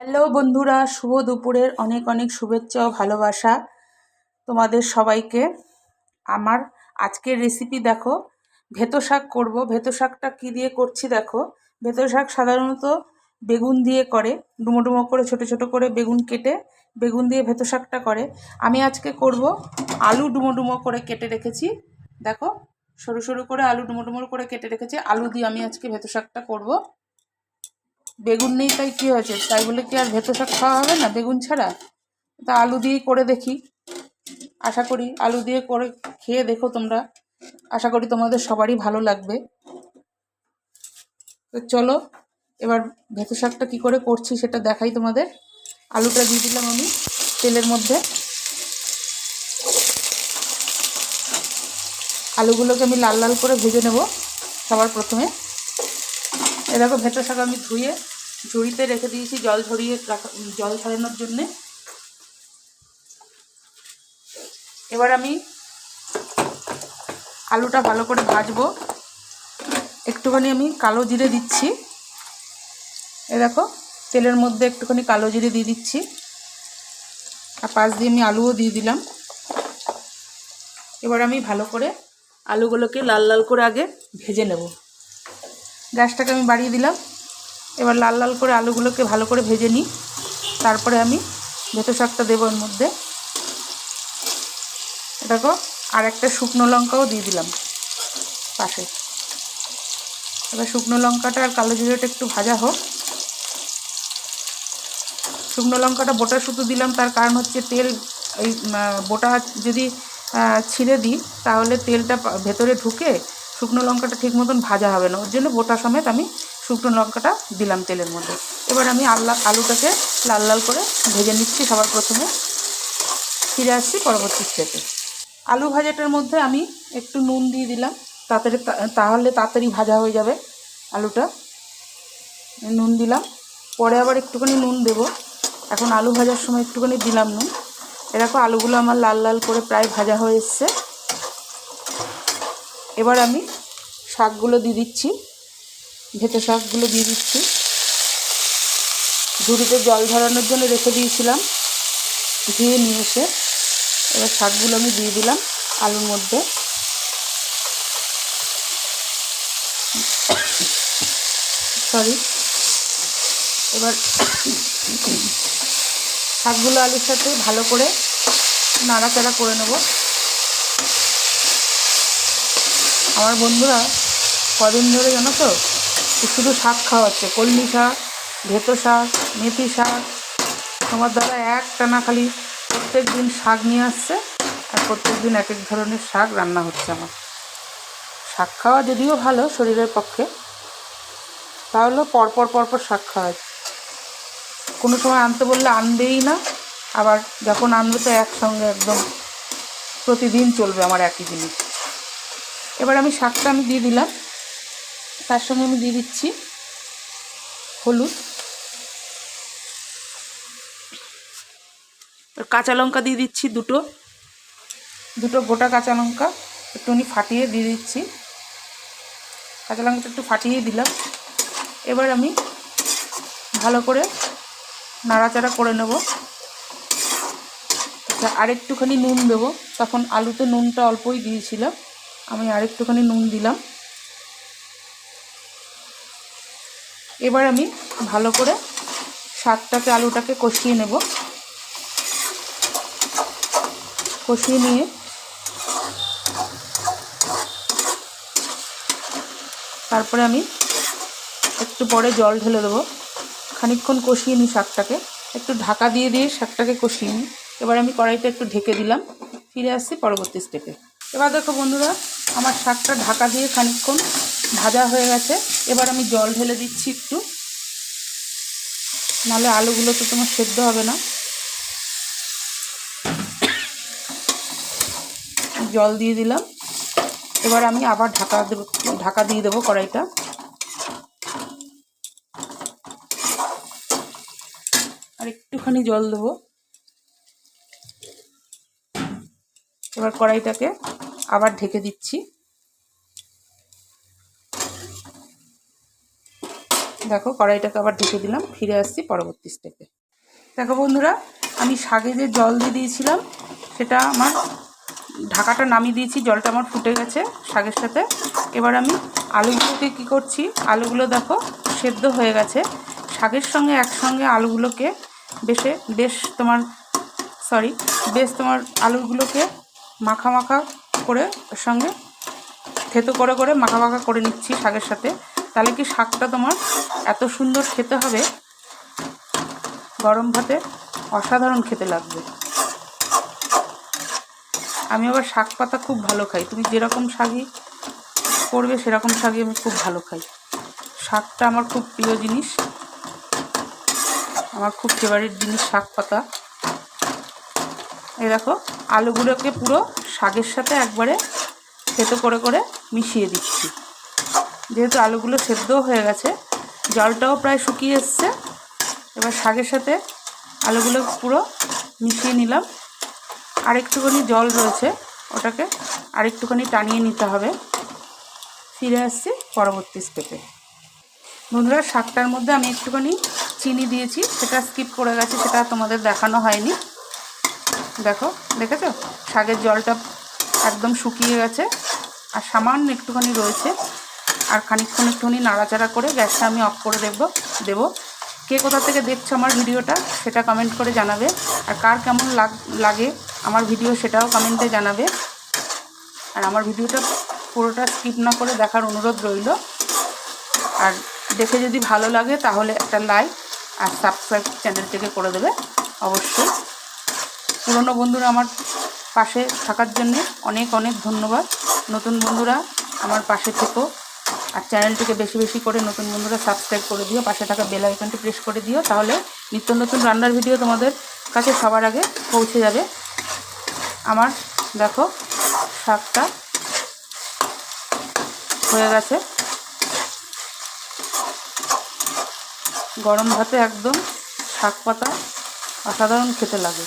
Hello বন্ধুরা, শুভ দুপুরের অনেক অনেক শুভেচ্ছা ও ভালোবাসা তোমাদের সবাইকে। আমার আজকের রেসিপি দেখো ভেতো শাক করব। ভেতো শাকটা কী দিয়ে করছি দেখো? ভেতো শাক সাধারণত বেগুন দিয়ে করে, ডুমো ডুমো করে, ছোট ছোট করে বেগুন কেটে বেগুন দিয়ে ভেতো শাকটা করে। আমি আজকে করব আলু ডুমো ডুমো করে কেটে রেখেছি। দেখো, সরু সরু করে আলু ডুমো ডুমো করে কেটে রেখেছি। আলু দিয়ে আমি আজকে ভেতো শাকটা করব। বেগুন নেই, তাই কী হয়েছে? তাই বলে কি আর ভেতো শাক খাওয়া হবে না? বেগুন ছাড়া? তা আলু দিয়েই করে দেখি। আশা করি আলু দিয়ে করে খেয়ে দেখো তোমরা। আশা করি তোমাদের সবারই ভালো লাগবে। তো চলো, এবার ভেতো শাকটা কী করে করছি সেটা দেখাই তোমাদের। আলুটা দিয়ে দিলাম আমি তেলের মধ্যে। আলুগুলোকে আমি লাল লাল করে ভেজে নেব সবার প্রথমে। এ দেখো ভেতো শাক আমি ধুয়ে ঝুড়িতে রেখে দিয়েছি জল ঝরিয়ে রাখা জল ঝরানোর জন্যে। এবার আমি আলুটা ভালো করে ভাজবো। একটুখানি আমি কালো জিরে দিচ্ছি। এ দেখো, তেলের মধ্যে একটুখানি কালো জিরে দিয়ে দিচ্ছি। আর পাশ দিয়ে আমি আলুও দিয়ে দিলাম। এবার আমি ভালো করে আলুগুলোকে লাল লাল করে আগে ভেজে নেব। গ্যাসটাকে আমি বাড়িয়ে দিলাম। এবার লাল লাল করে আলুগুলোকে ভালো করে ভেজে নিই। তারপরে আমি ভেতো শাকটা দেবো এর মধ্যে। দেখো আর একটা শুকনো লঙ্কাও দিয়ে দিলাম পাশে। এবার শুকনো লঙ্কাটা আর কালো জিরেটা একটু ভাজা হোক। শুকনো লঙ্কাটা বোটা শুধু দিলাম, তার কারণ হচ্ছে তেল, এই বোটা যদি ছিঁড়ে দিই, তাহলে তেলটা ভেতরে ঢুকে শুকনো লঙ্কাটা ঠিক মতন ভাজা হবে না। ওর জন্য বোটা সমেত আমি শুকনো লঙ্কাটা দিলাম তেলের মধ্যে। এবার আমি আল্লা আলুটাকে লাল লাল করে ভেজে নিচ্ছি সবার প্রথমে। ফিরে আসছি পরবর্তী স্টেপে আলু ভাজাটার মধ্যে আমি একটু নুন দিয়ে দিলাম। তাড়াতাড়ি তাহলে তাড়াতাড়ি ভাজা হয়ে যাবে আলুটা। নুন দিলাম। পরে আবার একটুখানি নুন দেব। এখন আলু ভাজার সময় একটুখানি দিলাম নুন। এরকম আলুগুলো আমার লাল লাল করে প্রায় ভাজা হয়ে এসছে। এবার আমি শাকগুলো দিয়ে দিচ্ছি। ভেতো শাকগুলো দিয়ে দিচ্ছি। ঝুড়িতে জল ঝরানোর জন্য রেখে দিয়েছিলাম। ধুয়ে নিয়ে এসে এবার শাকগুলো আমি দিয়ে দিলাম আলুর মধ্যে। সরি এবার শাকগুলো আলুর সাথে ভালো করে নাড়াচাড়া করে নেব। আমার বন্ধুরা কদিন ধরে জানো তো শুধু শাক খাওয়াচ্ছে কলমি শাক, ভেতো শাক, মেথি শাক। তোমার দ্বারা এক টানা খালি প্রত্যেক দিন শাক নিয়ে আসছে আর প্রত্যেক দিন এক এক ধরনের শাক রান্না হচ্ছে আমার। শাক খাওয়া যদিও ভালো শরীরের পক্ষে, তাহলেও পরপর পরপর শাক খাওয়া কোনো সময় আনতে বললে আনবেই না, আবার যখন আনবে তো একসঙ্গে একদম প্রতিদিন চলবে আমার একই জিনিস। এবার আমি শাকটা আমি দিয়ে দিলাম। তার সঙ্গে আমি দিয়ে দিচ্ছি হলুদ। কাঁচা লঙ্কা দিয়ে দিচ্ছি দুটো। দুটো গোটা কাঁচা লঙ্কা একটুখানি ফাটিয়ে দিয়ে দিচ্ছি। কাঁচা লঙ্কাটা একটু ফাটিয়ে দিলাম। এবার আমি ভালো করে নাড়াচাড়া করে নেব। আরেকটুখানি নুন দেবো। তখন আলুতে নুনটা অল্পই দিয়েছিলাম। আমি আরেকটুখানি নুন দিলাম। এবার আমি ভালো করে শাকটাকে, আলুটাকে কষিয়ে নেব। কষিয়ে নিয়ে তারপরে আমি একটু পরে জল ঢেলে দেবো। খানিকক্ষণ কষিয়ে নিই শাকটাকে। একটু ঢাকা দিয়ে দিয়ে শাকটাকে কষিয়ে নিই। এবার আমি কড়াইটা একটু ঢেকে দিলাম। ফিরে আসছি পরবর্তী স্টেপে এবার দেখো বন্ধুরা, আমার শাকটা ঢাকা দিয়ে খানিকক্ষণ ভাজা হয়ে গেছে। এবার আমি জল ঢেলে দিচ্ছি একটু। নাহলে আলুগুলো তো তোমার সেদ্ধ হবে না। জল দিয়ে দিলাম। এবার আমি আবার ঢাকা দেবো ঢাকা দিয়ে দেবো কড়াইটা। আর একটুখানি জল দেবো। এবার কড়াইটাকে আবার ঢেকে দিচ্ছি। দেখো, কড়াইটাকে আবার ঢেকে দিলাম, ফিরে আসছি পরবর্তী স্টেপে দেখো বন্ধুরা, আমি শাকে যে জল দিয়ে দিয়েছিলাম, সেটা আমার ঢাকাটা নামিয়ে দিয়েছি, জলটা আমার ফুটে গেছে শাকের সাথে। এবার আমি আলুগুলোকে কি করছি, আলুগুলো দেখো সেদ্ধ হয়ে গেছে। শাকের সঙ্গে একসঙ্গে আলুগুলোকে বেশে, বেশ তোমার সরি বেশ তোমার আলুগুলোকে মাখা মাখা করে ওর সঙ্গে। থেতো করে করে মাখা মাখা করে নিচ্ছি শাকের সাথে। তাহলে কি শাকটা তোমার এত সুন্দর খেতে হবে? গরম ভাতে অসাধারণ খেতে লাগবে। আমি আবার শাক পাতা খুব ভালো খাই। তুমি যেরকম শাকই করবে, সেরকম শাকই আমি খুব ভালো খাই। শাকটা আমার খুব প্রিয় জিনিস। আমার খুব ফেভারিট জিনিস শাক পাতা। এই দেখো, আলুগুলোকে পুরো শাকের সাথে একবারে থেতো করে করে মিশিয়ে দিচ্ছি। যেহেতু আলুগুলো সেদ্ধও হয়ে গেছে, জলটাও প্রায় শুকিয়ে এসছে। এবার শাকের সাথে আলুগুলো পুরো মিশিয়ে নিলাম। আর একটুখানি জল রয়েছে, ওটাকে আর একটুখানি টানিয়ে নিতে হবে। ফিরে আসছি পরবর্তী স্টেপে বন্ধুরা, শাকটার মধ্যে আমি একটুখানি চিনি দিয়েছি, সেটা স্কিপ করে গেছে, সেটা তোমাদের দেখানো হয়নি। দেখো, দেখেছ? শাকের জলটা একদম শুকিয়ে গেছে আর সামান্য একটুখানি রয়েছে। আর খানিকক্ষণ একটুখানি নাড়াচাড়া করে গ্যাসটা আমি অফ করে দেবো দেবো। কে কোথা থেকে দেখছ আমার ভিডিওটা সেটা কমেন্ট করে জানাবে। আর কার কেমন লাগ, লাগে আমার ভিডিও সেটাও কমেন্টে জানাবে। আর আমার ভিডিওটা পুরোটা স্কিপ না করে দেখার অনুরোধ রইল। আর দেখে যদি ভালো লাগে তাহলে একটা লাইক আর সাবস্ক্রাইব চ্যানেলটিকে করে দেবে, অবশ্যই। পুরনো বন্ধুরা আমার পাশে থাকার জন্য অনেক অনেক ধন্যবাদ। নতুন বন্ধুরা আমার পাশে থেকো আর চ্যানেলটিকে বেশি বেশি করে নতুন বন্ধুরা সাবস্ক্রাইব করে দিও, পাশে থাকা বেল আইকনটি প্রেস করে দিও, তাহলে নিত্য নতুন রান্নার ভিডিও তোমাদের কাছে সবার আগে পৌঁছে যাবে। আমার দেখো শাকটা হয়ে গেছে। গরম ভাতে একদম শাক পাতা অসাধারণ খেতে লাগে।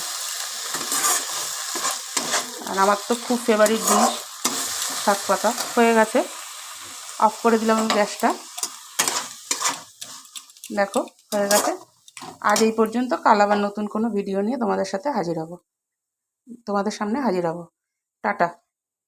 আর আমার তো খুব ফেভারিট জিনিস শাক পাতা। হয়ে গেছে। অফ করে দিলাম আমি গ্যাসটা। দেখো, হয়ে গেছে। আজ এই পর্যন্ত কাল আবার নতুন কোনো ভিডিও নিয়ে তোমাদের সাথে হাজির হব। তোমাদের সামনে হাজির হব। টাটা।